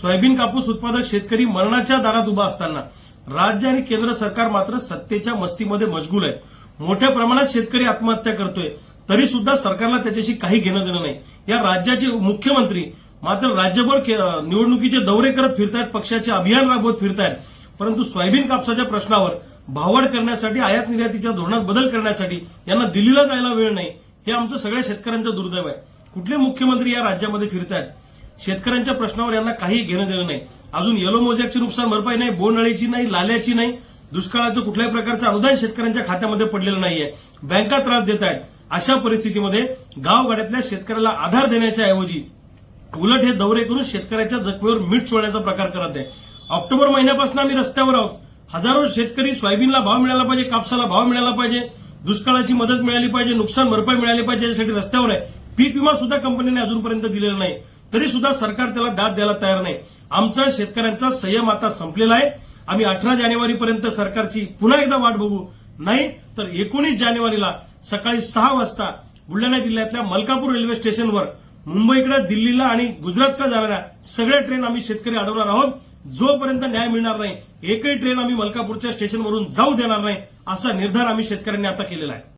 Soybean कापूस उत्पादक शेतकरी मरणाच्या दारात उभा असताना राज्य आणि केंद्र सरकार मात्र सत्तेच्या मस्तीमध्ये मजगूल आहे मोठ्या प्रमाणात शेतकरी आत्महत्या करतोय. तरी सुद्धा सरकारला त्याच्याशी काही घेणं देणं नाही. या राज्याचे मुख्यमंत्री मात्र राज्यभर निवडणुकीचे दौरे करत फिरतायत पक्षाचे अभियान राबवत फिरतायत. परंतु सोयाबीन कापसाच्या प्रश्नावर भावड करण्यासाठी आयात निर्यातीच्या धोरणात बदल करण्यासाठी यांना दिल्लीला जायला वेळ नाही. हे आमचं सगळ्या शेतकऱ्यांचं दुर्दैव आहे. कुठले मुख्यमंत्री या राज्यामध्ये फिरतायत? शेतकऱ्यांच्या प्रश्नावर यांना काही घेणं देणं नाही. अजून येलो मोजॅकची नुकसान भरपाई नाही बोंडअळीची नाही लाल्याची नाही. दुष्काळाचं कुठल्याही प्रकारचं अनुदान शेतकऱ्यांच्या खात्यामध्ये पडलेलं नाहीये. बँका त्रास देत आहेत. अशा परिस्थितीमध्ये गावगाड्यातल्या शेतकऱ्याला आधार देण्याच्या ऐवजी उलट हे दौरे करून शेतकऱ्याच्या जखमीवर मीठ सोडण्याचा प्रकार करत आहे. ऑक्टोबर महिन्यापासून आम्ही रस्त्यावर आहोत. हजारो शेतकरी सोयाबीनला भाव मिळाला पाहिजे कापसाला भाव मिळाला पाहिजे दुष्काळाची मदत मिळाली पाहिजे नुकसान भरपाई मिळाली पाहिजे यासाठी रस्त्यावर आहे. पीक विमा सुद्धा कंपनीने अजूनपर्यंत दिलेला नाही. तरी सुद्धा सरकार त्याला दाद द्यायला तयार नाही. आमचा शेतकऱ्यांचा संयम आता संपलेला आहे. आम्ही अठरा जानेवारीपर्यंत सरकारची पुन्हा एकदा वाट बघू. नाही तर एकोणीस जानेवारीला सकाळी सहा वाजता बुलढाणा जिल्ह्यातल्या मलकापूर रेल्वे स्टेशनवर मुंबईकडे दिल्लीला आणि गुजरातकडे जाणाऱ्या सगळ्या ट्रेन आम्ही शेतकरी अडवणार आहोत. जोपर्यंत न्याय मिळणार नाही एकही ट्रेन आम्ही मलकापूरच्या स्टेशनवरून जाऊ देणार नाही असा निर्धार आम्ही शेतकऱ्यांनी आता केलेला आहे.